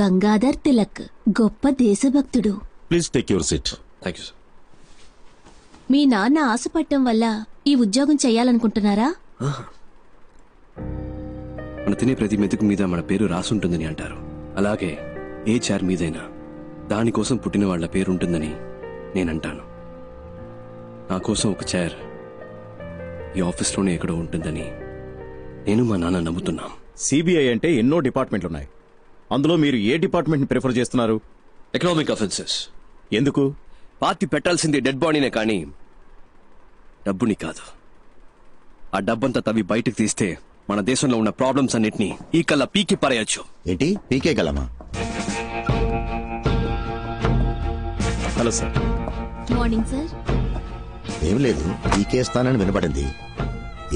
గంగాధర్ తిలక్ గొప్ప దేశభక్తుడు. Please take your seat thank you sir మీ నాన్న ఆశపట్టం వల్ల ఈ ఉద్యోగం చెయ్యాలనుకుంటున్నారా మన తినే ప్రతి మెతుకు మీద మన పేరు రాసుంటుందని అంటారు. అలాగే ఏ చైర్ మీదైనా దానికోసం పుట్టిన వాళ్ళ పేరు ఉంటుందని నేనంటాను. నా కోసం ఒక చైర్ ఈ ఆఫీస్లోనే ఎక్కడో ఉంటుందని నేను మా నాన్న నమ్ముతున్నాం. సిబిఐ అంటే ఎన్నో డిపార్ట్మెంట్లు ఉన్నాయి అందులో మీరు ఏ డిపార్ట్మెంట్ని ప్రిఫర్ చేస్తున్నారు? ఎకనామిక్ అఫెన్సెస్ ఎందుకు? పార్టీ పెట్టాల్సింది డెడ్ బాడీనే కానీ డబ్బుని కాదు. ఆ డబ్బంతా తవ్వి బయటకు తీస్తే మన దేశంలో ఉన్న ప్రాబ్లమ్స్ అన్నిటినీ ఈ కల్లా పీకి పారేయచ్చు. ఏంటి? పీకే గలమా హలో సార్. మార్నింగ్ సార్ ఏం లేదు పీకేస్తానని వినపడింది.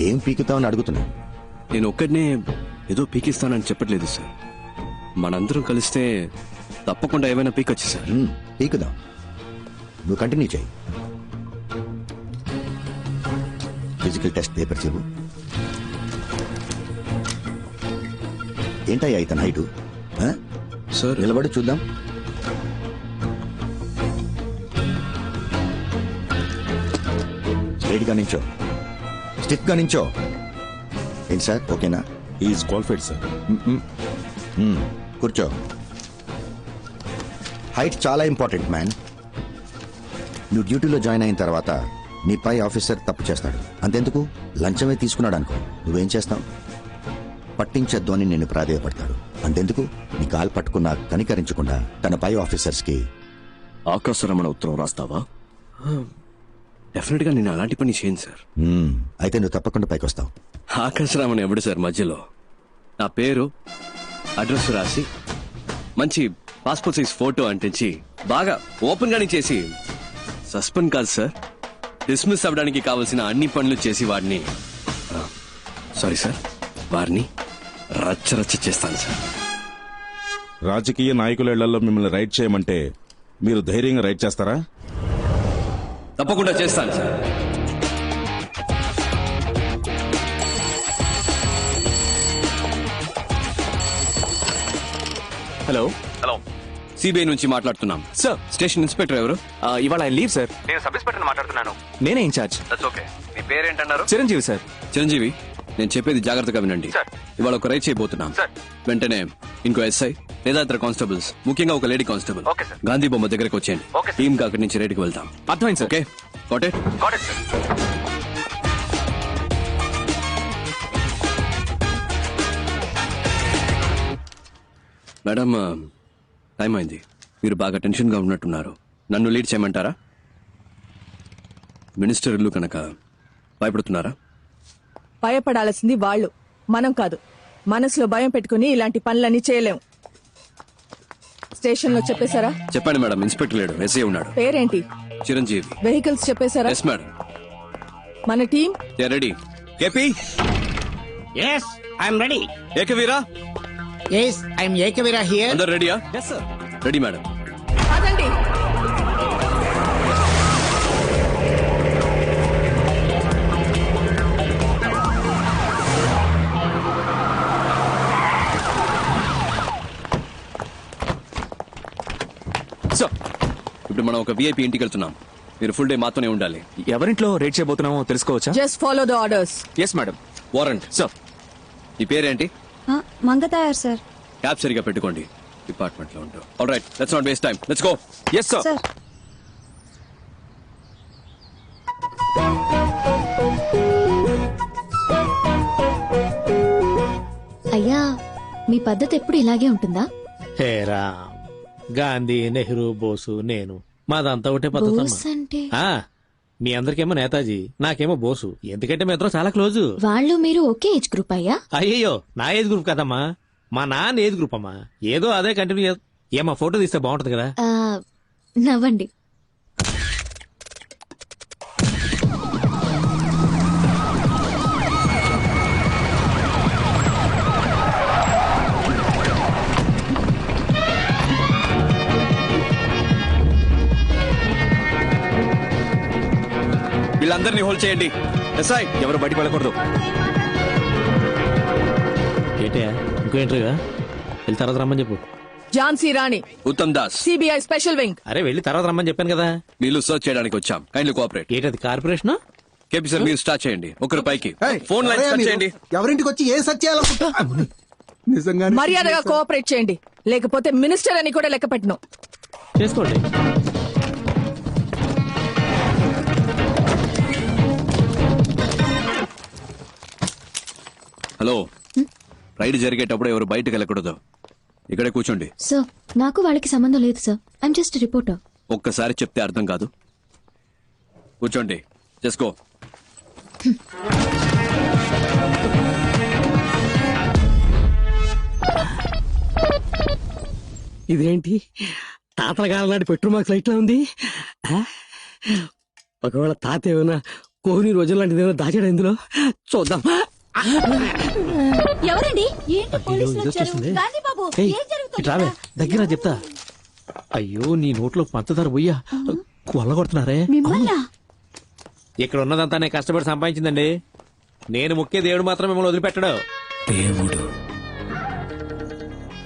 ఏం పీకుతామని అడుగుతున్నా నేను ఒక్కడనే ఏదో పీకిస్తానని చెప్పట్లేదు సార్ మనందరం కలిస్తే తప్పకుండా ఏమైనా పీకొచ్చు సార్. పీకుదాం. నువ్వు కంటిన్యూ చేయి. ఫిజికల్ టెస్ట్ పేపర్ చెవు. ఏంటయ్యా ఇతను హైటు? సార్. నిలబడి చూద్దాం. స్ట్రైట్గా నించో. స్టిఫ్గా నించో. ఏంటి సార్? ఓకేనా? Is qualified sir. కూర్చో. హైట్ చాలా ఇంపార్టెంట్ మ్యాన్ నువ్వు డ్యూటీలో జాయిన్ అయిన తర్వాత నీ పై ఆఫీసర్ తప్పు చేస్తాడు. అంతెందుకు? లంచమే తీసుకున్నాడు అనుకో. నువ్వేం చేస్తావు? పట్టించొద్దు అని నిన్ను ప్రాధేయపడతాడు. అంతెందుకు? నీ కాలు పట్టుకున్నా కనికరించకుండా తన పై ఆఫీసర్స్కి ఆకాశరమణ ఉత్తరం రాస్తావా? డెఫినెట్గా నేను అలాంటి పని చేయను సార్ అయితే నువ్వు తప్పకుండా పైకి వస్తావు ఆకాశరామన్ ఎవడు సార్ మధ్యలో? నా పేరు అడ్రస్ రాసి మంచి పాస్పోర్ట్ సైజ్ ఫోటో అంటించి బాగా ఓపెన్ గానే చేసి సస్పెండ్ కాదు సార్ డిస్మిస్ అవ్వడానికి కావలసిన అన్ని పనులు చేసి వాడిని. సారీ సార్ వారిని రచ్చ రచ్చ చేస్తాను సార్ రాజకీయ నాయకుల ఇళ్ళలో మిమ్మల్ని రైడ్ చేయమంటే మీరు ధైర్యంగా రైడ్ చేస్తారా? తప్పకుండా చేస్తాను సార్ హలో. హలో. సిబిఐ నుంచి మాట్లాడుతున్నాం. సార్. స్టేషన్ ఇన్స్పెక్టర్ ఎవరు? ఆ, ఇవాళ ఆయన లీవ్ సార్. నేను సబ్ ఇన్స్పెక్టర్ మాట్లాడుతున్నాను. నేనే ఇన్ఛార్జ్ దట్స్ ఓకే మీ పేరేంటన్నారు? చిరంజీవి సార్. చిరంజీవి నేను చెప్పేది జాగ్రత్తగా వినండి. సార్. ఇవాళ ఒక రైడ్ చేయబోతున్నాం. సార్. వెంటనే ఇంకో ఎస్ఐ లేదా ఇతర కానిస్టేబుల్స్ ముఖ్యంగా ఒక lady constable. Okay, sir. Gandhi బొమ్మ దగ్గరకు వచ్చేయండి. Okay, sir. టీమ్గా అక్కడి నుంచి రైడ్కి వెళ్తాం అర్థమైంది sir. Okay? Got it. Got it madam time అయింది. మీరు బాగా టెన్షన్గా ఉన్నట్టున్నారు. నన్ను లీడ్ చేయమంటారా? మినిస్టర్ ఇల్లు కనుక భయపడుతున్నారా? భయపడాల్సింది వాళ్ళు. మనం కాదు. మనసులో భయం పెట్టుకుని ఇలాంటి పనులన్నీ చేయలేం. స్టేషన్లో చెప్పేశారా? చెప్పండి మేడం ఇన్స్పెక్టర్ లేడు. ఎస్ఐ ఉన్నాడు. పేరేంటి? చిరంజీవి. వెహికల్స్ చెప్పేశారా? ఎస్ మేడం మన team? Ready. KP? Yes, I'm ready. Ekavira? Yes, I'm Ekavira here. అందరు రెడీయా? Ready madam. పదండి సో ఇప్పుడు మనం ఒక విఐపి ఇంటికి వెళ్తున్నాం. మీరు ఫుల్ డే మాతోనే ఉండాలి. ఎవరింట్లో రేట్ చేయబోతున్నామో తెలుసుకోవచ్చా? Just follow the orders yes madam warrant so ఈ పేరేంటి? మంగతాయారు సార్. క్యాబ్ సరిగా పెట్టుకోండి. డిపార్ట్మెంట్లో ఉంటాం all right let's not waste time let's go yes sir sir. అయ్యా మీ పద్ధతి ఎప్పుడు ఇలాగే ఉంటుందా? హేరా గాంధీ నెహ్రూ బోసు నేను మాదంతా ఒకటే పద్ధతి అంటే? ఆ మీ అందరికేమో నేతాజీ నాకేమో బోసు. ఎందుకంటే మీ ఇద్దరం చాలా క్లోజు. వాళ్ళు మీరు ఒకే ఏజ్ గ్రూప్ అయ్యా? అయ్యయ్యో నా ఏజ్ గ్రూప్ కదమ్మా. మా నాన్న ఏజ్ గ్రూప్ అమ్మా. ఏదో అదే కంటిన్యూ ఏమా ఫోటో తీస్తే బాగుంటది కదా? ఆ, నవ్వండి. వీళ్ళందరినీ హోల్డ్ చేయండి. ఎస్ఐ ఎవరు బయటికి వెళ్ళకూడదు. ఏంటయ్యా ఇంకో వెళ్ళి తర్వాత రమ్మని చెప్పు. Jhansi Rani Uttam Das. CBI special wing. అరే వెళ్ళి తర్వాత రమ్మని చెప్పాను కదా. వీళ్ళు సర్చ్ చేయడానికి వచ్చాం. కైండ్లీ కోఆపరేట్ ఏంటది కార్పొరేషన్? కేపీ సార్ మీరు స్టార్ట్ చేయండి. ఒకరు పైకి ఫోన్ లైన్ స్టార్ట్? చేయండి. ఎవరింటికి వచ్చి ఏం సెర్చ్ చేయాలనుకుంటా నిజంగా మర్యాదగా కోఆపరేట్ చేయండి. లేకపోతే మినిస్టర్ అని కూడా లెక్క పెట్టను. చేసుకోండి. హలో. రైడ్ జరిగేటప్పుడు ఎవరు బయటకు వెళ్ళకూడదు. ఇక్కడే కూర్చోండి. సార్ నాకు వాళ్ళకి సంబంధం లేదు సార్. ఐఎమ్ జస్ట్ రిపోర్టర్ ఒక్కసారి చెప్తే అర్థం కాదు. కూర్చోండి. చేసుకో ఇదేంటి? తాతల కాలం నాటి పెట్రోల్ మార్క్స్ లైట్ ఉంది? ఆ? ఒకవేళ తాత ఏమైనా కోహ్లీ రోజుల లాంటిది ఏమైనా దాచాడు ఇందులో? చూద్దాం. ఎవరండి? ఏంటి పోలీసులు ఇది వచ్చారు? వచ్చేసింది. గాంధీ బాబు ఏయ్, ఏం జరుగుతుంది ఇటు రావే ఇక్కడ? దగ్గర చెప్తా. అయ్యో నీ నోట్లో పంచదార పోయ్యా. కొల్లగొడుతున్నారే. ఇక్కడ ఉన్నదంతా నేను కష్టపడి సంపాదించిందండి. నేను ముఖ్య దేవుడు మాత్రం మిమ్మల్ని వదిలిపెట్టడు. దేవుడు.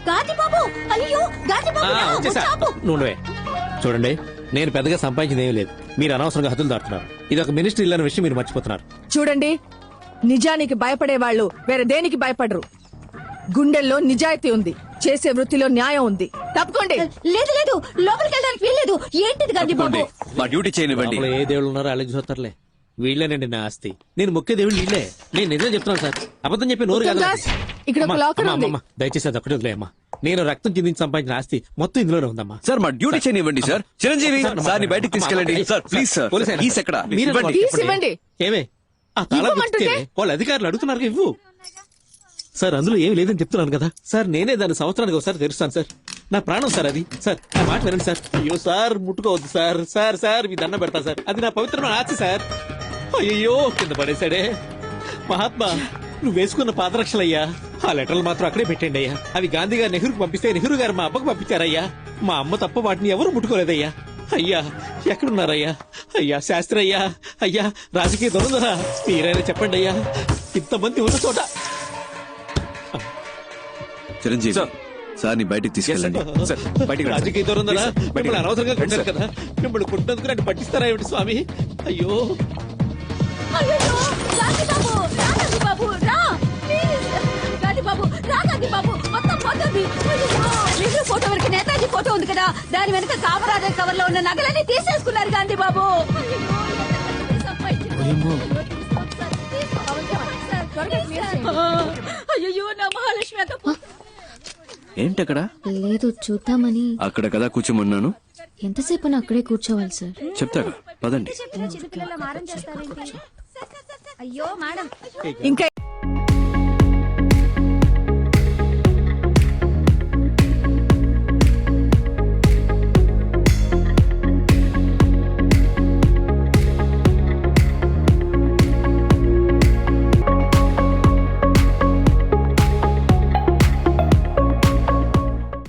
గాంధీ బాబు అయ్యో గాంధీ ఆ, బాబు రా, వచ్చేసా వచ్చాపు. నుండవే చూడండి నేను పెద్దగా సంపాదించింది ఏమీ లేదు. మీరు అనవసరంగా హద్దులు దాటున్నారు ఇది ఒక మినిస్టర్ ఇల్లు అనే విషయం మీరు మర్చిపోతున్నారు. చూడండి నిజానికి భయపడే వాళ్ళు వేరే దేనికి భయపడరు. గుండెల్లో నిజాయితీ ఉంది. చేసే వృత్తిలో న్యాయం ఉంది. తప్పుకోండి. లేదు లేదు. లోపలికి వెళ్ళడానికి వీల్లేదు. ఏంటిది గాంధీ బాబు. మా డ్యూటీ చేయనివ్వండి. లోపల ఏ దేవుళ్ళు ఉన్నారో అలాగే చూస్తారులే వీళ్ళేనండి నా ఆస్తి. నేను ముఖ్య దేవుడు వీళ్ళే. నేను నిజం చెప్తున్నాను సార్. అబద్ధం చెప్పి నోరు ఉత్తమ్ కాదు దాస్, ఇక్కడ ఒక అమ్మా, లాకర్ అమ్మా, ఉంది. అమ్మా, దయచేసి అది ఒకటి వదిలేయమ్మా. నేను రక్తం చిందించి సంపాదించిన ఆస్తి మొత్తం ఇందులోనే ఉందమ్మా. సార్ మా డ్యూటీ చేయనివ్వండి సార్. చిరంజీవి సార్, ని బయటికి తీసుకెళ్ళండి. సార్ ప్లీజ్ సార్ పోలీస్ అయినా. ప్లీజ్ ఎక్కడ? మీరే ఇవ్వండి. వాళ్ళకి తీసి ఇవ్వండి. ఏమే? ఆ తాళం ఇవ్వమంటుంటే? వాళ్ళ అధికారులు అడుగుతున్నారు ఇవ్వు. సార్ అందులో ఏమి లేదని చెప్తున్నాను కదా. సార్ నేనే దాన్ని సంవత్సరానికి ఒకసారి తెరుస్తాను సార్. నా ప్రాణం సార్ అది. సార్ నా మాట వినండి సార్. అయ్యో సార్ ముట్టుకోవద్దు సార్. సార్ సార్ మీ దండం పెడతా సార్. అది నా పవిత్రమైన ఆస్తి సార్. అయ్యో కింద పడేశాడే. మహాత్మా నువ్వు వేసుకున్న పాదరక్షలయ్యా. ఆ లెటర్లు మాత్రం అక్కడే పెట్టండి అయ్యా. అవి గాంధీ గారు నెహ్రూకి పంపిస్తే నెహ్రూ గారు మా అబ్బకు పంపించారయ్యా. మా అమ్మ తప్ప వాటిని ఎవరు ముట్టుకోలేదయ్యా. అయ్యా ఎక్కడున్నారయ్యా? అయ్యా శాస్త్రి అయ్యా అయ్యా రాజకీయ దొరదరా మీరైనా చెప్పండి అయ్యా ఇంతమంది ఉన్న చోట. చిరంజీవి సార్. బయటికి తీసుకెళ్ళండి. సార్ బయటికి రండి. రాజకీయ సార్, మిమ్మల్ని. అనవసరంగా రండి, కొట్టారు సార్. కదా? మిమ్మల్ని కొట్టినందుకు నన్ను పట్టిస్తారా ఏమిటి స్వామి? అయ్యో. అయ్యయ్యో, గాంధీ బాబు రా గాంధీ బాబు రా. ప్లీజ్. గాంధీ బాబు రా గాంధీ బాబు మొత్తం పోతుంది అయ్యయ్యో, నెహ్రూ ఫోటో వరకు నేతాజీ ఫోటో ఉంది కదా దాని వెనక కామరాజర్ కవర్లో ఉన్న నగలన్నీ తీసేసుకున్నారు గాంధీ బాబు? అయ్యో, నా మహాలక్ష్మి పో- లేదు ఏంటక్కడ చూద్దామని అక్కడ కదా కూర్చోమన్నాను ఎంతసేపు అక్కడే కూర్చోవాలి సార్ చెప్తాగా పదండి ఇంకా